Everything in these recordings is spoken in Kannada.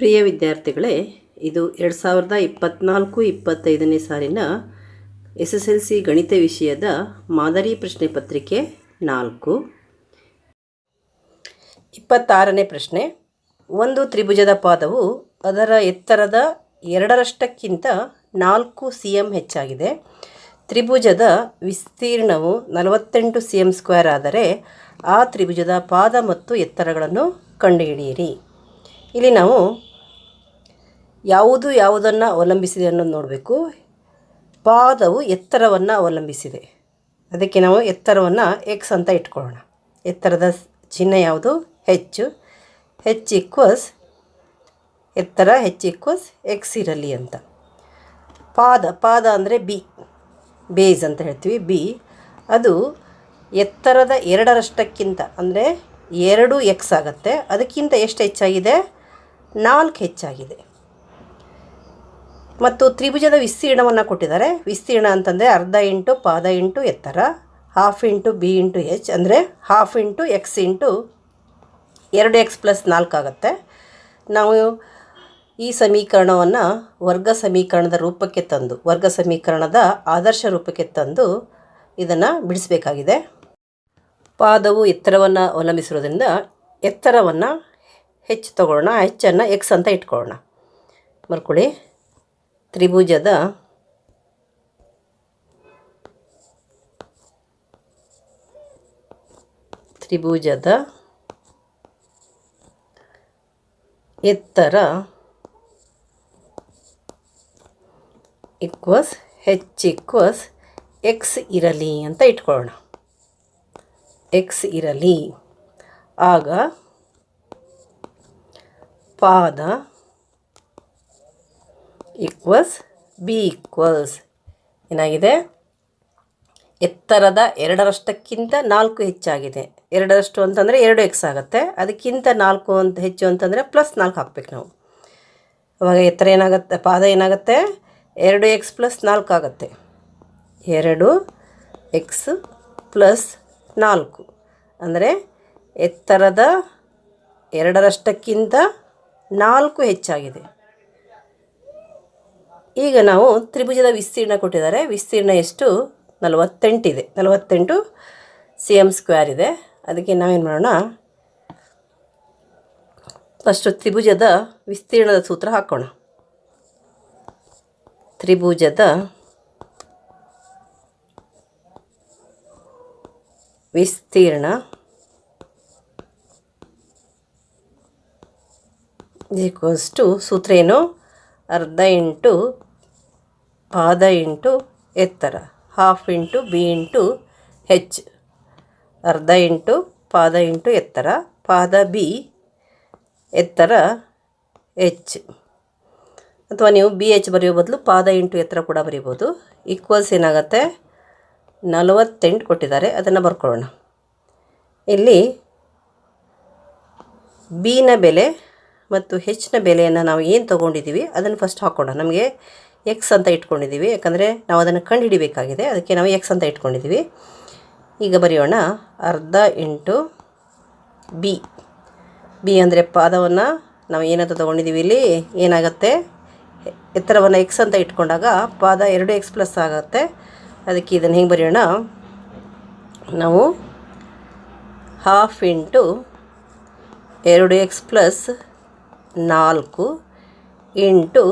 ಪ್ರಿಯ ವಿದ್ಯಾರ್ಥಿಗಳೇ, ಇದು ಎರಡು ಸಾವಿರದ ಇಪ್ಪತ್ನಾಲ್ಕು ಇಪ್ಪತ್ತೈದನೇ ಸಾಲಿನ ಎಸ್ ಎಸ್ ಎಲ್ ಸಿ ಗಣಿತ ವಿಷಯದ ಮಾದರಿ ಪ್ರಶ್ನೆ ಪತ್ರಿಕೆ ನಾಲ್ಕು. ಇಪ್ಪತ್ತಾರನೇ ಪ್ರಶ್ನೆ. ಒಂದು ತ್ರಿಭುಜದ ಪಾದವು ಅದರ ಎತ್ತರದ ಎರಡರಷ್ಟಕ್ಕಿಂತ ನಾಲ್ಕು ಸಿ ಎಂ ಹೆಚ್ಚಾಗಿದೆ. ತ್ರಿಭುಜದ ವಿಸ್ತೀರ್ಣವು ನಲವತ್ತೆಂಟು ಸಿ ಎಂ ಸ್ಕ್ವೇರ್ ಆದರೆ ಆ ತ್ರಿಭುಜದ ಪಾದ ಮತ್ತು ಎತ್ತರಗಳನ್ನು ಕಂಡುಹಿಡಿಯಿರಿ. ಇಲ್ಲಿ ನಾವು ಯಾವುದು ಯಾವುದನ್ನು ಅವಲಂಬಿಸಿದೆ ಅನ್ನೋದು ನೋಡಬೇಕು. ಪಾದವು ಎತ್ತರವನ್ನು ಅವಲಂಬಿಸಿದೆ. ಅದಕ್ಕೆ ನಾವು ಎತ್ತರವನ್ನು ಎಕ್ಸ್ ಅಂತ ಇಟ್ಕೊಳ್ಳೋಣ. ಎತ್ತರದ ಚಿಹ್ನೆ ಯಾವುದು? ಹೆಚ್ಚು. ಹೆಚ್ ಈಕ್ವಸ್ ಎತ್ತರ ಹೆಚ್ ಈಕ್ವಸ್ ಎಕ್ಸ್ ಇರಲಿ ಅಂತ. ಪಾದ ಪಾದ ಅಂದರೆ ಬಿ ಬೇಸ್ ಅಂತ ಹೇಳ್ತೀವಿ. ಬಿ ಅದು ಎತ್ತರದ ಎರಡರಷ್ಟಕ್ಕಿಂತ ಅಂದರೆ ಎರಡು ಎಕ್ಸ್ ಆಗುತ್ತೆ. ಅದಕ್ಕಿಂತ ಎಷ್ಟು ಹೆಚ್ಚಾಗಿದೆ? ನಾಲ್ಕು ಹೆಚ್ಚಾಗಿದೆ. ಮತ್ತು ತ್ರಿಭುಜದ ವಿಸ್ತೀರ್ಣವನ್ನು ಕೊಟ್ಟಿದ್ದಾರೆ. ವಿಸ್ತೀರ್ಣ ಅಂತಂದರೆ ಅರ್ಧ ಇಂಟು ಪಾದ ಇಂಟು ಎತ್ತರ half into b into h ಅಂದರೆ ಹಾಫ್ ಇಂಟು ಎಕ್ಸ್ ಇಂಟು ಎರಡು ಎಕ್ಸ್ ಪ್ಲಸ್ ನಾಲ್ಕು ಆಗುತ್ತೆ. ನಾವು ಈ ಸಮೀಕರಣವನ್ನು ವರ್ಗ ಸಮೀಕರಣದ ರೂಪಕ್ಕೆ ತಂದು, ವರ್ಗ ಸಮೀಕರಣದ ಆದರ್ಶ ರೂಪಕ್ಕೆ ತಂದು ಇದನ್ನು ಬಿಡಿಸಬೇಕಾಗಿದೆ. ಪಾದವು ಎತ್ತರವನ್ನು ಅವಲಂಬಿಸಿರೋದ್ರಿಂದ ಎತ್ತರವನ್ನು ಹೆಚ್ಚು ತಗೊಳ್ಳೋಣ ಹೆಚ್ಚನ್ನು ಎಕ್ಸ್ ಅಂತ ಇಟ್ಕೊಳ್ಳೋಣ. ಬರ್ಕೊಳ್ಳಿ ತ್ರಿಭುಜದ ತ್ರಿಭುಜದ ಎತ್ತರ ಇಕ್ವಸ್ ಹೆಚ್ ಇಕ್ವಸ್ ಎಕ್ಸ್ ಇರಲಿ ಅಂತ ಇಟ್ಕೊಳ್ಳೋಣ. ಎಕ್ಸ್ ಇರಲಿ. ಆಗ ಪಾದ ಈಕ್ವಲ್ಸ್ ಬಿ ಈಕ್ವಲ್ಸ್ ಏನಾಗಿದೆ? ಎತ್ತರದ ಎರಡರಷ್ಟಕ್ಕಿಂತ ನಾಲ್ಕು ಹೆಚ್ಚಾಗಿದೆ. ಎರಡರಷ್ಟು ಅಂತಂದರೆ ಎರಡು ಎಕ್ಸ್ ಆಗುತ್ತೆ. ಅದಕ್ಕಿಂತ ನಾಲ್ಕು ಅಂತ ಹೆಚ್ಚು ಅಂತಂದರೆ ಪ್ಲಸ್ ನಾಲ್ಕು ಹಾಕ್ಬೇಕು ನಾವು. ಅವಾಗ ಎತ್ತರ ಏನಾಗುತ್ತೆ? ಪಾದ ಏನಾಗುತ್ತೆ? ಎರಡು ಎಕ್ಸ್ ಪ್ಲಸ್ ನಾಲ್ಕು ಆಗುತ್ತೆ. ಎರಡು ಎಕ್ಸ್ ಪ್ಲಸ್ ನಾಲ್ಕು. ಅಂದರೆ ಎತ್ತರದ ಎರಡರಷ್ಟಕ್ಕಿಂತ ನಾಲ್ಕು ಹೆಚ್ಚಾಗಿದೆ. ಈಗ ನಾವು ತ್ರಿಭುಜದ ವಿಸ್ತೀರ್ಣ ಕೊಟ್ಟಿದ್ದಾರೆ. ವಿಸ್ತೀರ್ಣ ಎಷ್ಟು? ನಲವತ್ತೆಂಟಿದೆ ನಲವತ್ತೆಂಟು ಸಿ ಎಂ ಸ್ಕ್ವೇರ್ ಇದೆ. ಅದಕ್ಕೆ ನಾವೇನು ಮಾಡೋಣ? ಫಸ್ಟು ತ್ರಿಭುಜದ ವಿಸ್ತೀರ್ಣದ ಸೂತ್ರ ಹಾಕೋಣ. ತ್ರಿಭುಜದ ವಿಸ್ತೀರ್ಣ ಈಕ್ವಲ್ಸ್ ಟು ಸೂತ್ರ ಏನು? ಅರ್ಧ ಇಂಟು ಪಾದ ಇಂಟು ಎತ್ತರ. Half into b into h. ಅರ್ಧ ಇಂಟು ಪಾದ ಇಂಟು ಎತ್ತರ. ಪಾದ ಬಿ ಎತ್ತರ ಹೆಚ್ ಅಥವಾ ನೀವು ಬಿ ಎಚ್ ಬರೆಯೋ ಬದಲು ಪಾದ ಇಂಟು ಎತ್ತರ ಕೂಡ ಬರೀಬೋದು. ಈಕ್ವಲ್ಸ್ ಏನಾಗುತ್ತೆ? ನಲವತ್ತೆಂಟು ಕೊಟ್ಟಿದ್ದಾರೆ. ಅದನ್ನು ಬರ್ಕೊಳ್ಳೋಣ. ಇಲ್ಲಿ ಬಿನ ಬೆಲೆ ಮತ್ತು ಹೆಚ್ಚಿನ ಬೆಲೆಯನ್ನು ನಾವು ಏನು ತೊಗೊಂಡಿದ್ದೀವಿ, ಅದನ್ನು ಫಸ್ಟ್ ಹಾಕೋಣ. ನಮಗೆ ಎಕ್ಸ್ ಅಂತ ಇಟ್ಕೊಂಡಿದ್ದೀವಿ. ಯಾಕಂದರೆ ನಾವು ಅದನ್ನು ಕಂಡುಹಿಡಿಬೇಕಾಗಿದೆ. ಅದಕ್ಕೆ ನಾವು ಎಕ್ಸ್ ಅಂತ ಇಟ್ಕೊಂಡಿದ್ದೀವಿ. ಈಗ ಬರೆಯೋಣ. ಅರ್ಧ ಇಂಟು ಬಿ ಬಿ ಅಂದರೆ ಪಾದವನ್ನು ನಾವು ಏನಂತ ತೊಗೊಂಡಿದ್ದೀವಿ ಇಲ್ಲಿ? ಏನಾಗುತ್ತೆ? ಎತ್ತರವನ್ನು ಎಕ್ಸ್ ಅಂತ ಇಟ್ಕೊಂಡಾಗ ಪಾದ ಎರಡು ಎಕ್ಸ್ ಪ್ಲಸ್ ಆಗುತ್ತೆ. ಅದಕ್ಕೆ ಇದನ್ನು ಹೆಂಗೆ ಬರೆಯೋಣ? ನಾವು ಹಾಫ್ ಇಂಟು ಎರಡು ಎಕ್ಸ್ ಪ್ಲಸ್ ನಾಲ್ಕು ಇಂಟು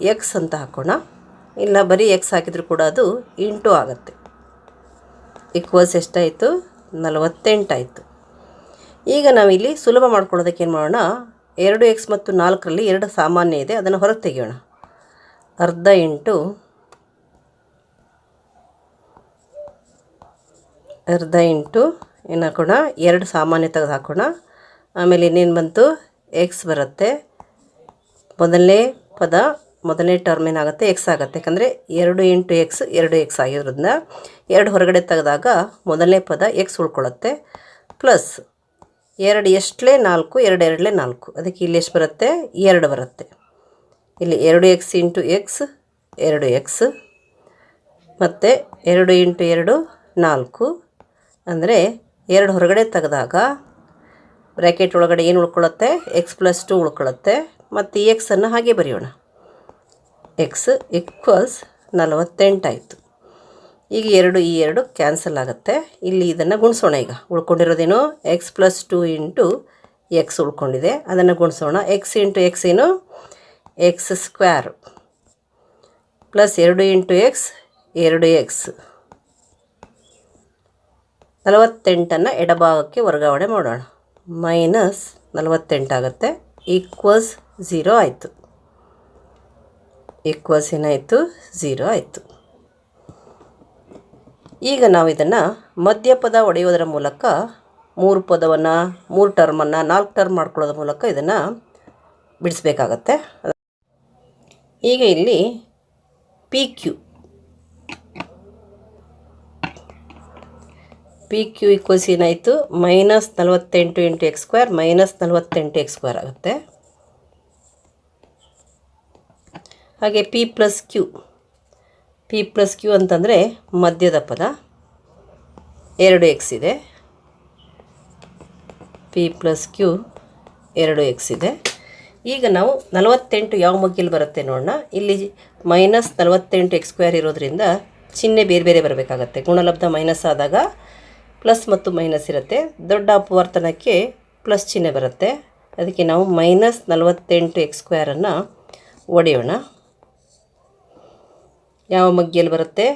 ಎಕ್ಸ್ ಅಂತ ಹಾಕೋಣ. ಇಲ್ಲ, ಬರೀ ಎಕ್ಸ್ ಹಾಕಿದರೂ ಕೂಡ ಅದು ಇಂಟು ಆಗುತ್ತೆ. ಈಕ್ವಲ್ಸ್ ಎಷ್ಟಾಯಿತು? ನಲವತ್ತೆಂಟಾಯಿತು. ಈಗ ನಾವಿಲ್ಲಿ ಸುಲಭ ಮಾಡ್ಕೊಳ್ಳೋದಕ್ಕೆ ಏನು ಮಾಡೋಣ? ಎರಡು ಎಕ್ಸ್ ಮತ್ತು ನಾಲ್ಕರಲ್ಲಿ ಎರಡು ಸಾಮಾನ್ಯ ಇದೆ, ಅದನ್ನು ಹೊರಗೆ ತೆಗೆಯೋಣ. ಅರ್ಧ ಇಂಟು ಅರ್ಧ ಇಂಟು ಏನು ಹಾಕೋಣ? ಎರಡು ಸಾಮಾನ್ಯ ತೆಗೆದು ಹಾಕೋಣ. ಆಮೇಲೆ ಇನ್ನೇನು ಬಂತು? ಎಕ್ಸ್ ಬರುತ್ತೆ. ಮೊದಲನೇ ಪದ, ಮೊದಲನೇ ಟರ್ಮ್ ಏನಾಗುತ್ತೆ? ಎಕ್ಸ್ ಆಗುತ್ತೆ. ಯಾಕಂದರೆ ಎರಡು ಇಂಟು ಎಕ್ಸ್ ಎರಡು ಎಕ್ಸ್ ಆಗಿರೋದ್ರಿಂದ ಎರಡು ಹೊರಗಡೆ ತೆಗೆದಾಗ ಮೊದಲನೇ ಪದ ಎಕ್ಸ್ ಉಳ್ಕೊಳ್ಳುತ್ತೆ. ಪ್ಲಸ್ ಎರಡು ಎಷ್ಟಲೇ ನಾಲ್ಕು, ಎರಡು ಎರಡಲೇ ನಾಲ್ಕು. ಅದಕ್ಕೆ ಇಲ್ಲಿ ಎಷ್ಟು ಬರುತ್ತೆ? ಎರಡು ಬರುತ್ತೆ. ಇಲ್ಲಿ ಎರಡು ಎಕ್ಸ್ ಇಂಟು ಎಕ್ಸ್ ಎರಡು ಎಕ್ಸ್ ಮತ್ತು ಎರಡು ಇಂಟು ಎರಡು ನಾಲ್ಕು. ಅಂದರೆ ಎರಡು ಹೊರಗಡೆ ತೆಗೆದಾಗ ಬ್ರ್ಯಾಕೆಟ್ ಒಳಗಡೆ ಏನು ಉಳ್ಕೊಳ್ಳುತ್ತೆ? ಎಕ್ಸ್ ಪ್ಲಸ್ ಟು ಉಳ್ಕೊಳ್ಳುತ್ತೆ. ಮತ್ತು ಈ ಎಕ್ಸನ್ನು ಹಾಗೆ ಬರೆಯೋಣ. ಎಕ್ಸ್ ಈಕ್ವಲ್ಸ್ ನಲವತ್ತೆಂಟಾಯಿತು ಈಗ ಎರಡು ಈ ಎರಡು ಕ್ಯಾನ್ಸಲ್ ಆಗುತ್ತೆ. ಇಲ್ಲಿ ಇದನ್ನು ಗುಣಿಸೋಣ ಈಗ. ಉಳ್ಕೊಂಡಿರೋದೇನು? X plus two into x ಉಳ್ಕೊಂಡಿದೆ. ಅದನ್ನು ಗುಣಿಸೋಣ. ಎಕ್ಸ್ ಇಂಟು ಎಕ್ಸ್ ಏನು? ಎಕ್ಸ್ ಸ್ಕ್ವೇರ್ ಪ್ಲಸ್ ಎರಡು ಇಂಟು ಎಕ್ಸ್ ಎರಡು ಎಕ್ಸ್ ನಲವತ್ತೆಂಟನ್ನು ಎಡಭಾಗಕ್ಕೆ ವರ್ಗಾವಣೆ ಮಾಡೋಣ. ಮೈನಸ್ ನಲವತ್ತೆಂಟಾಗುತ್ತೆ ಈಕ್ವಲ್ಸ್ ಝೀರೋ ಆಯಿತು. ಈಕ್ವಲ್ಸ್ ಏನಾಯಿತು? ಝೀರೋ ಆಯಿತು. ಈಗ ನಾವು ಇದನ್ನು ಮಧ್ಯಪದ ಒಡೆಯೋದರ ಮೂಲಕ ಮೂರು ಪದವನ್ನು, ಮೂರು ಟರ್ಮನ್ನು ನಾಲ್ಕು ಟರ್ಮ್ ಮಾಡ್ಕೊಳ್ಳೋದ್ರ ಮೂಲಕ ಇದನ್ನು ಬಿಡಿಸ್ಬೇಕಾಗತ್ತೆ. ಈಗ ಇಲ್ಲಿ p q p q equals ಏನಾಯಿತು ಮೈನಸ್ ನಲವತ್ತೆಂಟು ಇಂಟು ಎಕ್ಸ್ ಸ್ಕ್ವೇರ್ ಮೈನಸ್ ನಲವತ್ತೆಂಟು ಎಕ್ಸ್ ಸ್ಕ್ವೇರ್ ಆಗುತ್ತೆ. ಹಾಗೆ p plus q p plus q ಅಂತಂದರೆ ಮಧ್ಯದ ಪದ. ಎರಡು ಎಕ್ಸ್ ಇದೆ. ಪಿ ಪ್ಲಸ್ ಕ್ಯೂ ಎರಡು ಎಕ್ಸ್ ಇದೆ. ಈಗ ನಾವು ನಲವತ್ತೆಂಟು ಯಾವ ಮಗ್ಗಿಲಿ ಬರುತ್ತೆ ನೋಡೋಣ ಇಲ್ಲಿ ಮೈನಸ್ ನಲವತ್ತೆಂಟು ಎಕ್ಸ್ ಸ್ಕ್ವೇರ್ ಇರೋದ್ರಿಂದ ಚಿಹ್ನೆ ಬೇರೆ ಬೇರೆ ಬರಬೇಕಾಗತ್ತೆ. ಗುಣಲಬ್ಧ ಮೈನಸ್ ಆದಾಗ ಪ್ಲಸ್ ಮತ್ತು ಮೈನಸ್ ಇರುತ್ತೆ. ದೊಡ್ಡ ಅಪವರ್ತನಕ್ಕೆ ಪ್ಲಸ್ ಚಿಹ್ನೆ ಬರುತ್ತೆ. ಅದಕ್ಕೆ ನಾವು ಮೈನಸ್ ನಲವತ್ತೆಂಟು ಎಕ್ಸ್ ಸ್ಕ್ವೇರನ್ನು ಒಡೆಯೋಣ. ಯಾವ ಮಗ್ಗಿಯಲ್ಲಿ ಬರುತ್ತೆ?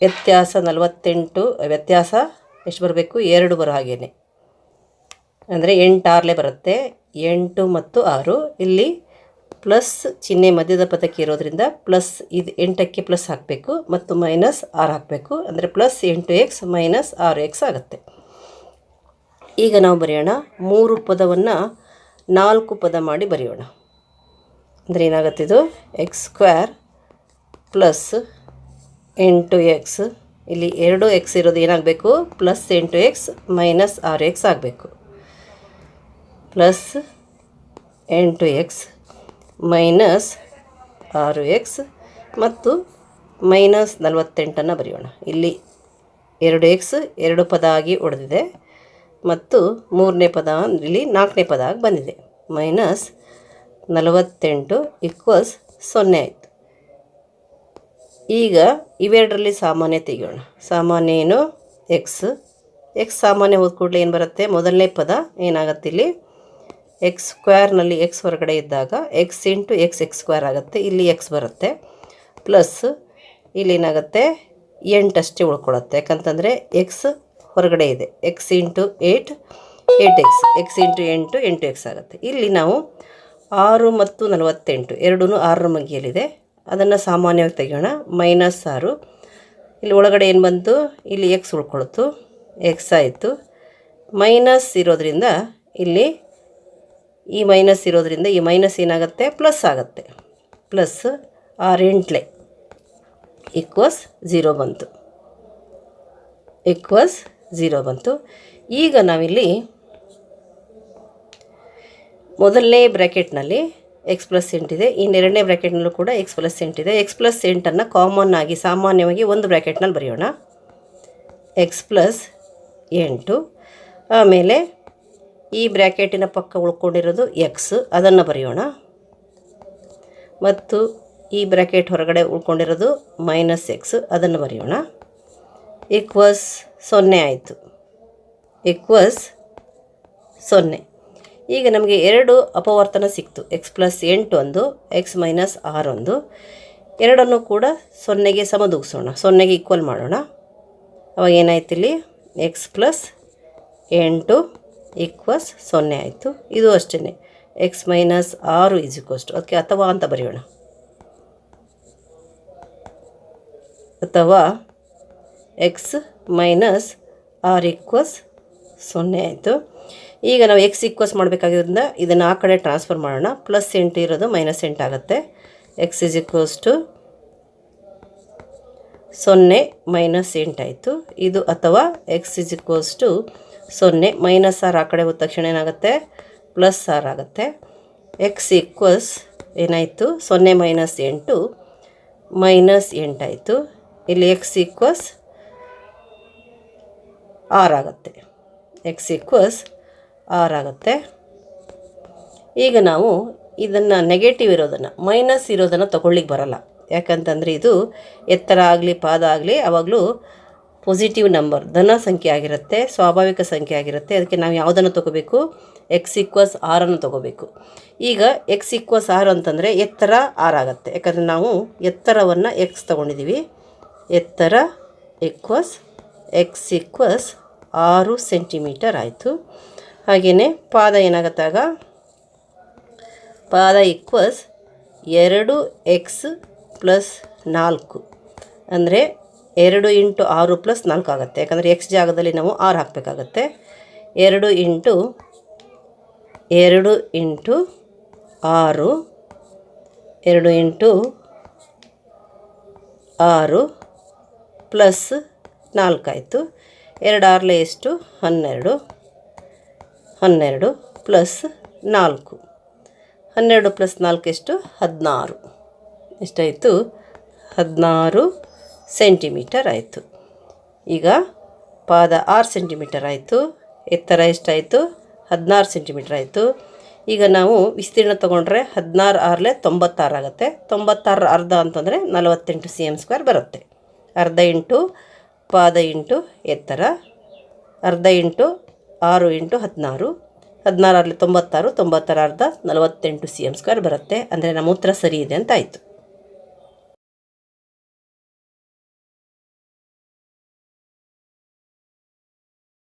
ವ್ಯತ್ಯಾಸ ನಲವತ್ತೆಂಟು, ವ್ಯತ್ಯಾಸ ಎಷ್ಟು ಬರಬೇಕು? ಎರಡು ಬರೋ ಹಾಗೇನೆ. ಅಂದರೆ ಎಂಟು ಆರಲೇ ಬರುತ್ತೆ. ಎಂಟು ಮತ್ತು ಆರು. ಇಲ್ಲಿ ಪ್ಲಸ್ ಚಿಹ್ನೆ ಮಧ್ಯದ ಪದಕ್ಕೆ ಇರೋದ್ರಿಂದ ಪ್ಲಸ್ ಇದು ಎಂಟಕ್ಕೆ ಪ್ಲಸ್ ಹಾಕಬೇಕು ಮತ್ತು ಮೈನಸ್ ಆರು ಹಾಕಬೇಕು. ಅಂದರೆ ಪ್ಲಸ್ ಎಂಟು ಎಕ್ಸ್ ಮೈನಸ್ ಆರು ಎಕ್ಸ್ ಆಗುತ್ತೆ. ಈಗ ನಾವು ಬರೆಯೋಣ. ಮೂರು ಪದವನ್ನು ನಾಲ್ಕು ಪದ ಮಾಡಿ ಬರೆಯೋಣ. ಅಂದರೆ ಏನಾಗುತ್ತೆ ಇದು? ಎಕ್ಸ್ ಸ್ಕ್ವೇರ್ ಪ್ಲಸ್ ಎಂಟು ಎಕ್ಸ್. ಇಲ್ಲಿ ಎರಡು ಎಕ್ಸ್ ಇರೋದು ಏನಾಗಬೇಕು? ಪ್ಲಸ್ ಎಂಟು ಎಕ್ಸ್ ಮೈನಸ್ ಆರು ಎಕ್ಸ್ ಆಗಬೇಕು. ಪ್ಲಸ್ ಎಂಟು ಎಕ್ಸ್ ಮೈನಸ್ ಆರು ಎಕ್ಸ್ ಮತ್ತು ಮೈನಸ್ ನಲವತ್ತೆಂಟನ್ನು ಬರೆಯೋಣ. ಇಲ್ಲಿ ಎರಡು ಎಕ್ಸ್ ಎರಡು ಪದ ಆಗಿ ಒಡೆದಿದೆ ಮತ್ತು ಮೂರನೇ ಪದ ಇಲ್ಲಿ ನಾಲ್ಕನೇ ಪದ ಆಗಿ ಬಂದಿದೆ. ಮೈನಸ್ ನಲವತ್ತೆಂಟು ಈಕ್ವಲ್ಸ್ ಸೊನ್ನೆ ಆಯಿತು. ಈಗ ಇವೆರಡರಲ್ಲಿ ಸಾಮಾನ್ಯ ತೆಗೆಯೋಣ. ಸಾಮಾನ್ಯ ಏನು? ಎಕ್ಸ್ ಎಕ್ಸ್ ಸಾಮಾನ್ಯ ಹೋದ ಕೂಡಲೇ ಏನು ಬರುತ್ತೆ? ಮೊದಲನೇ ಪದ ಏನಾಗುತ್ತೆ ಇಲ್ಲಿ? ಎಕ್ಸ್ ಸ್ಕ್ವೇರ್ನಲ್ಲಿ ಎಕ್ಸ್ ಹೊರಗಡೆ ಇದ್ದಾಗ x into x x square ಆಗುತ್ತೆ, ಇಲ್ಲಿ ಎಕ್ಸ್ ಬರುತ್ತೆ. ಪ್ಲಸ್ ಇಲ್ಲಿ ಏನಾಗುತ್ತೆ? ಎಂಟಷ್ಟೇ ಉಳ್ಕೊಳತ್ತೆ ಯಾಕಂತಂದರೆ ಎಕ್ಸ್ ಹೊರಗಡೆ ಇದೆ. X into eight eight x x into ಎಂಟು ಎಂಟು ಎಕ್ಸ್ ಆಗುತ್ತೆ. ಇಲ್ಲಿ ನಾವು ಆರು ಮತ್ತು ನಲವತ್ತೆಂಟು ಎರಡೂ ಆರರ ಮಗಿಯಲ್ಲಿದೆ. ಅದನ್ನು ಸಾಮಾನ್ಯವಾಗಿ ತೆಗೆಯೋಣ. ಮೈನಸ್ ಆರು. ಇಲ್ಲಿ ಒಳಗಡೆ ಏನು ಬಂತು? ಇಲ್ಲಿ ಎಕ್ಸ್ ಉಳ್ಕೊಳ್ತು. ಎಕ್ಸ್ ಆಯಿತು. ಮೈನಸ್ ಇರೋದ್ರಿಂದ ಇಲ್ಲಿ ಈ ಮೈನಸ್ ಇರೋದ್ರಿಂದ ಈ ಮೈನಸ್ ಏನಾಗುತ್ತೆ? ಪ್ಲಸ್ ಆಗುತ್ತೆ. ಪ್ಲಸ್ ಆರು ಎಂಟ್ಲೆ ಈಕ್ವಸ್ ಝೀರೋ ಬಂತು. ಈಕ್ವಸ್ ಝೀರೋ ಬಂತು. ಈಗ ನಾವಿಲ್ಲಿ ಮೊದಲನೇ ಬ್ರ್ಯಾಕೆಟ್ನಲ್ಲಿ ಎಕ್ಸ್ ಪ್ಲಸ್ ಎಂಟಿದೆ ಇನ್ನೆರಡನೇ ಬ್ರ್ಯಾಕೆಟ್ನಲ್ಲೂ ಕೂಡ ಎಕ್ಸ್ ಪ್ಲಸ್ ಎಂಟಿದೆ ಎಕ್ಸ್ ಪ್ಲಸ್ ಎಂಟನ್ನು ಕಾಮನ್ ಆಗಿ ಸಾಮಾನ್ಯವಾಗಿ ಒಂದು ಬ್ರ್ಯಾಕೆಟ್ನಲ್ಲಿ ಬರೆಯೋಣ. ಎಕ್ಸ್ ಪ್ಲಸ್ ಎಂಟು. ಆಮೇಲೆ ಈ ಬ್ರ್ಯಾಕೆಟಿನ ಪಕ್ಕ ಉಳ್ಕೊಂಡಿರೋದು ಎಕ್ಸ್ ಅದನ್ನು ಬರೆಯೋಣ. ಮತ್ತು ಈ ಬ್ರ್ಯಾಕೆಟ್ ಹೊರಗಡೆ ಉಳ್ಕೊಂಡಿರೋದು ಮೈನಸ್ ಎಕ್ಸ್ ಅದನ್ನು ಬರೆಯೋಣ. ಈಕ್ವಸ್ ಸೊನ್ನೆ ಆಯಿತು. ಈಕ್ವಸ್ ಸೊನ್ನೆ. ಈಗ ನಮಗೆ ಎರಡು ಅಪವರ್ತನ ಸಿಕ್ತು. ಎಕ್ಸ್ ಪ್ಲಸ್ ಎಂಟು ಒಂದು ಎಕ್ಸ್ ಮೈನಸ್ ಆರ್ ಒಂದು. ಎರಡನ್ನು ಕೂಡ ಸೊನ್ನೆಗೆ ಸಮದೂಗಿಸೋಣ. ಸೊನ್ನೆಗೆ ಈಕ್ವಲ್ ಮಾಡೋಣ. ಅವಾಗ ಏನಾಯ್ತು ಇಲ್ಲಿ? ಎಕ್ಸ್ ಪ್ಲಸ್ ಎಂಟು ಈಕ್ವಸ್ ಸೊನ್ನೆ ಆಯಿತು. ಇದು ಅಷ್ಟೇ ಎಕ್ಸ್ ಮೈನಸ್ ಆರು ಈಸ್ ಟು ಅದಕ್ಕೆ ಅಥವಾ ಅಂತ ಬರೆಯೋಣ. ಅಥವಾ ಎಕ್ಸ್ ಮೈನಸ್ ಆರ್ ಈಕ್ವಸ್ ಸೊನ್ನೆ ಆಯಿತು. ಈಗ ನಾವು ಎಕ್ಸ್ ಈಕ್ವಸ್ ಮಾಡಬೇಕಾಗಿರೋದ್ರಿಂದ ಇದನ್ನು ಆ ಕಡೆ ಟ್ರಾನ್ಸ್ಫರ್ ಮಾಡೋಣ. ಪ್ಲಸ್ ಎಂಟು ಇರೋದು ಮೈನಸ್ ಎಂಟು ಆಗುತ್ತೆ. ಎಕ್ಸ್ ಇಸ್ ಈಕ್ವಸ್ ಟು ಸೊನ್ನೆ ಮೈನಸ್ ಎಂಟಾಯಿತು ಇದು ಅಥವಾ ಎಕ್ಸ್ ಇಸ್ ಈಕ್ವಲ್ಸ್ ಟು ಸೊನ್ನೆ, ಮೈನಸ್ ಆರ್ ಆ ಕಡೆ ಹೋದ ತಕ್ಷಣ ಏನಾಗುತ್ತೆ? ಪ್ಲಸ್ ಆರ್ ಆಗುತ್ತೆ. ಎಕ್ಸ್ ಈಕ್ವಲ್ಸ್ ಏನಾಯಿತು? ಸೊನ್ನೆ ಮೈನಸ್ ಎಂಟು, ಮೈನಸ್ ಎಂಟಾಯಿತು. ಇಲ್ಲಿ ಎಕ್ಸ್ ಈಕ್ವಸ್ ಆರ್ ಆಗುತ್ತೆ. ಎಕ್ಸ್ ಈಕ್ವಸ್ ಆರ್ ಆಗುತ್ತೆ. ಈಗ ನಾವು ಇದನ್ನು ನೆಗೆಟಿವ್ ಇರೋದನ್ನು ಮೈನಸ್ ಇರೋದನ್ನು ತಗೊಳ್ಳಿಕ್ಕೆ ಬರಲ್ಲ. ಯಾಕಂತಂದರೆ ಇದು ಎತ್ತರ ಆಗಲಿ, ಪಾದ ಆಗಲಿ ಆವಾಗಲೂ ಪಾಸಿಟಿವ್ ನಂಬರ್ ಧನ ಸಂಖ್ಯೆ ಆಗಿರುತ್ತೆ, ಸ್ವಾಭಾವಿಕ ಸಂಖ್ಯೆ ಆಗಿರುತ್ತೆ. ಅದಕ್ಕೆ ನಾವು ಯಾವುದನ್ನು ತಗೋಬೇಕು? ಎಕ್ಸ್ ಈಕ್ವಸ್ ಆರನ್ನು ತಗೋಬೇಕು. ಈಗ ಎಕ್ಸ್ ಈಕ್ವಸ್ ಆರ್ ಅಂತಂದರೆ ಎತ್ತರ ಆರ್ ಆಗುತ್ತೆ. ಯಾಕಂದರೆ ನಾವು ಎತ್ತರವನ್ನು ಎಕ್ಸ್ ತೊಗೊಂಡಿದ್ದೀವಿ ಎತ್ತರ ಈಕ್ವಸ್ ಎಕ್ಸ್ ಈಕ್ವಸ್ ಆರು ಸೆಂಟಿಮೀಟರ್ ಆಯಿತು. ಹಾಗೆಯೇ ಪಾದ ಏನಾಗತ್ತಾಗ ಪಾದ ಈಕ್ವಸ್ ಎರಡು ಎಕ್ಸ್ ಪ್ಲಸ್ ನಾಲ್ಕು. ಅಂದರೆ ಎರಡು ಇಂಟು ಆರು ಪ್ಲಸ್ ನಾಲ್ಕು ಆಗುತ್ತೆ. ಯಾಕಂದರೆ ಎಕ್ಸ್ ಜಾಗದಲ್ಲಿ ನಾವು ಆರು ಹಾಕಬೇಕಾಗತ್ತೆ. ಎರಡು ಇಂಟು ಎರಡು ಇಂಟು ಆರು, ಎರಡು ಇಂಟು ಆರು ಪ್ಲಸ್ ನಾಲ್ಕಾಯಿತು ಎರಡು ಆರಲೆ ಎಷ್ಟು? ಹನ್ನೆರಡು. ಹನ್ನೆರಡು ಪ್ಲಸ್ ನಾಲ್ಕು. ಹನ್ನೆರಡು ಪ್ಲಸ್ ನಾಲ್ಕು ಎಷ್ಟು? ಹದಿನಾರು. ಎಷ್ಟಾಯಿತು? ಹದಿನಾರು ಸೆಂಟಿಮೀಟರ್ ಆಯಿತು. ಈಗ ಪಾದ ಆರು ಸೆಂಟಿಮೀಟರ್ ಆಯಿತು, ಎತ್ತರ ಎಷ್ಟಾಯಿತು? ಹದಿನಾರು ಸೆಂಟಿಮೀಟರ್ ಆಯಿತು. ಈಗ ನಾವು ವಿಸ್ತೀರ್ಣ ತೊಗೊಂಡ್ರೆ ಹದಿನಾರು ಆರಲೆ ತೊಂಬತ್ತಾರು ಆಗುತ್ತೆ. ತೊಂಬತ್ತಾರು ಅರ್ಧ ಅಂತಂದರೆ ನಲವತ್ತೆಂಟು ಸಿ ಎಂ ಸ್ಕ್ವೇರ್ ಬರುತ್ತೆ. ಅರ್ಧ ಇಂಟು ಪಾದ ಇಂಟು ಎತ್ತರ, ಅರ್ಧ ಇಂಟು ಆರು ಇಂಟು ಹದಿನಾರು. ಹದಿನಾರರಲ್ಲಿ ತೊಂಬತ್ತಾರು ತೊಂಬತ್ತಾರು ಅರ್ಧ ನಲವತ್ತೆಂಟು ಸಿ ಎಂ ಸ್ಕ್ವೇರ್ ಬರುತ್ತೆ. ಅಂದರೆ ನಮ್ಮ ಉತ್ತರ ಸರಿ ಇದೆ ಅಂತ ಆಯಿತು.